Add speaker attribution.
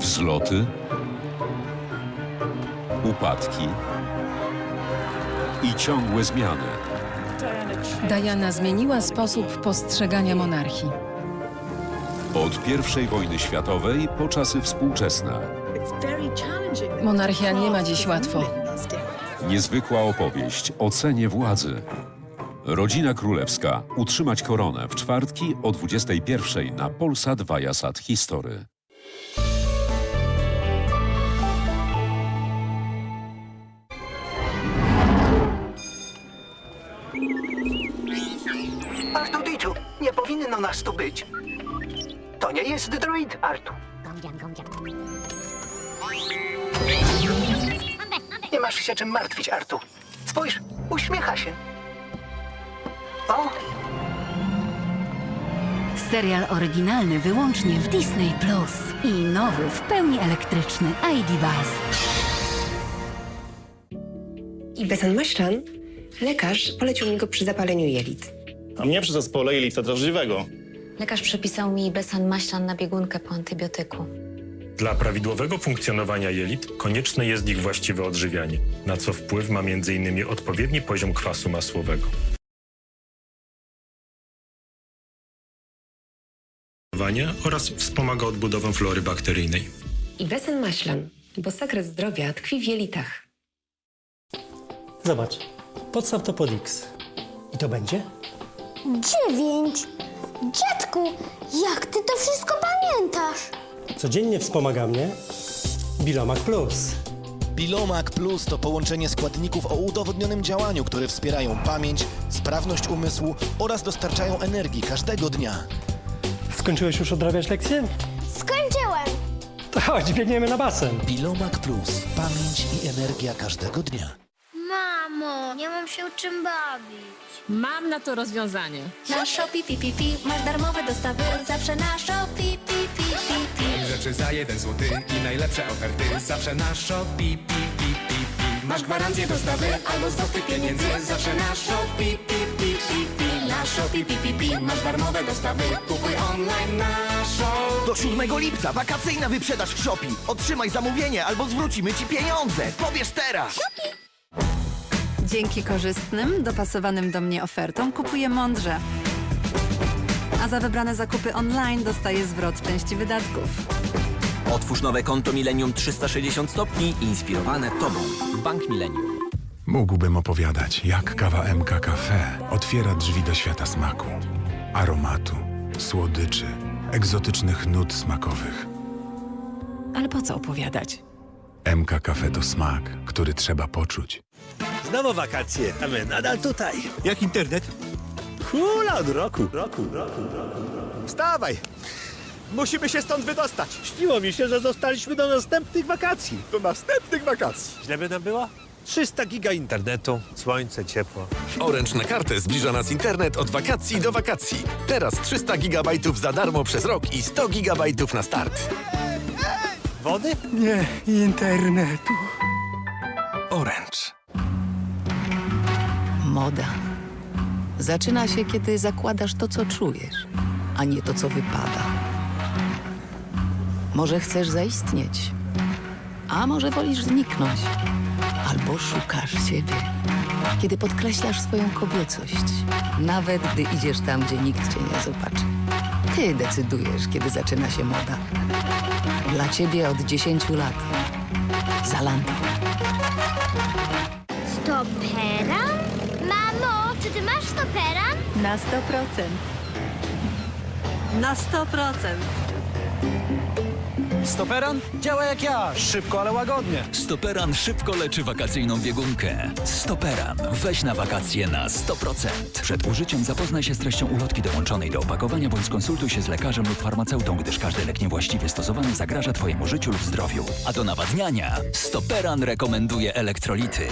Speaker 1: Wzloty, upadki i ciągłe zmiany.
Speaker 2: Diana zmieniła sposób postrzegania monarchii.
Speaker 1: Od I wojny światowej po czasy współczesne.
Speaker 2: Monarchia nie ma dziś łatwo.
Speaker 1: Niezwykła opowieść o cenie władzy. Rodzina królewska. Utrzymać koronę w czwartki o 21 na Polsat Viasat History.
Speaker 3: Nie powinno nas tu być. To nie jest droid, Artu. Nie masz się czym martwić, Artu. Spójrz, uśmiecha się. O,
Speaker 4: Serial oryginalny wyłącznie w Disney Plus i nowy w pełni elektryczny ID Buzz.
Speaker 5: I Besan-Maślan lekarz polecił mi go przy zapaleniu jelit.
Speaker 6: A mnie przy zespole jelita drażliwego.
Speaker 7: Lekarz przepisał mi besan maślan na biegunkę po antybiotyku.
Speaker 8: Dla prawidłowego funkcjonowania jelit konieczne jest ich właściwe odżywianie, na co wpływ ma m.in. odpowiedni poziom kwasu masłowego. oraz wspomaga odbudowę flory bakteryjnej.
Speaker 5: I Besan-Maślan, bo sekret zdrowia tkwi w jelitach.
Speaker 9: Zobacz, podstaw to pod X. I to będzie?
Speaker 10: Dziewięć! Dziadku, jak ty to wszystko pamiętasz?
Speaker 9: Codziennie wspomaga mnie Bilomac Plus.
Speaker 11: Bilomac Plus to połączenie składników o udowodnionym działaniu, które wspierają pamięć, sprawność umysłu oraz dostarczają energii każdego dnia.
Speaker 9: Skończyłeś już odrabiać lekcje?
Speaker 10: Skończyłem!
Speaker 9: To chodź, biegniemy na basen.
Speaker 11: Bilomac Plus. Pamięć i energia każdego dnia.
Speaker 10: Nie mam się czym bawić.
Speaker 2: Mam na to rozwiązanie.
Speaker 7: Na Shopee Pipipi masz darmowe dostawy zawsze na Shopee Pipipi.
Speaker 12: Rzeczy za jeden złoty i najlepsze oferty Zawsze na Shopee, pi, pi, pi, pi. Masz gwarancję dostawy albo zwroty pieniędzy Zawsze na Shopee, pi, pi, pi, pi. Na Shopee, pi, pi, pi. Masz darmowe dostawy Kupuj online na Shopee
Speaker 3: do 7 lipca wakacyjna wyprzedaż w Shopee. Otrzymaj zamówienie albo zwrócimy ci pieniądze. Pobierz teraz.
Speaker 4: Dzięki korzystnym, dopasowanym do mnie ofertom kupuję mądrze. A za wybrane zakupy online dostaję zwrot części wydatków.
Speaker 3: Otwórz nowe konto Millennium 360 stopni inspirowane Tobą. Bank Millennium.
Speaker 13: Mógłbym opowiadać, jak kawa MK Cafe otwiera drzwi do świata smaku, aromatu, słodyczy, egzotycznych nut smakowych.
Speaker 2: Ale po co opowiadać?
Speaker 13: MK Cafe to smak, który trzeba poczuć.
Speaker 9: Znowu wakacje, a my nadal tutaj.
Speaker 3: Jak internet?
Speaker 9: Hula od roku. Roku, roku, roku.
Speaker 3: Wstawaj! Musimy się stąd wydostać.
Speaker 9: Śniło mi się, że zostaliśmy do następnych wakacji.
Speaker 3: Do następnych wakacji.
Speaker 9: Źle by nam było? 300 giga internetu, słońce, ciepło.
Speaker 12: Orange na kartę zbliża nas internet od wakacji do wakacji Teraz 300 gigabajtów za darmo przez rok i 100 gigabajtów na start
Speaker 9: Wody?
Speaker 3: Nie, internetu.
Speaker 12: Orange
Speaker 4: Moda. Zaczyna się, kiedy zakładasz to, co czujesz, a nie to, co wypada. Może chcesz zaistnieć, a może wolisz zniknąć, albo szukasz siebie, kiedy podkreślasz swoją kobiecość, nawet gdy idziesz tam, gdzie nikt cię nie zobaczy. Ty decydujesz, kiedy zaczyna się moda. Dla ciebie od 10 lat. Zalando.
Speaker 10: Stoperan? Mamo, czy ty masz stoperan?
Speaker 4: Na 100%. Na 100%.
Speaker 3: Stoperan działa jak ja. Szybko, ale łagodnie.
Speaker 12: Stoperan szybko leczy wakacyjną biegunkę Stoperan. Weź na wakacje na 100% Przed użyciem zapoznaj się z treścią ulotki dołączonej do opakowania bądź skonsultuj się z lekarzem lub farmaceutą, gdyż każdy lek niewłaściwie stosowany zagraża Twojemu życiu lub zdrowiu. A do nawadniania Stoperan rekomenduje elektrolity.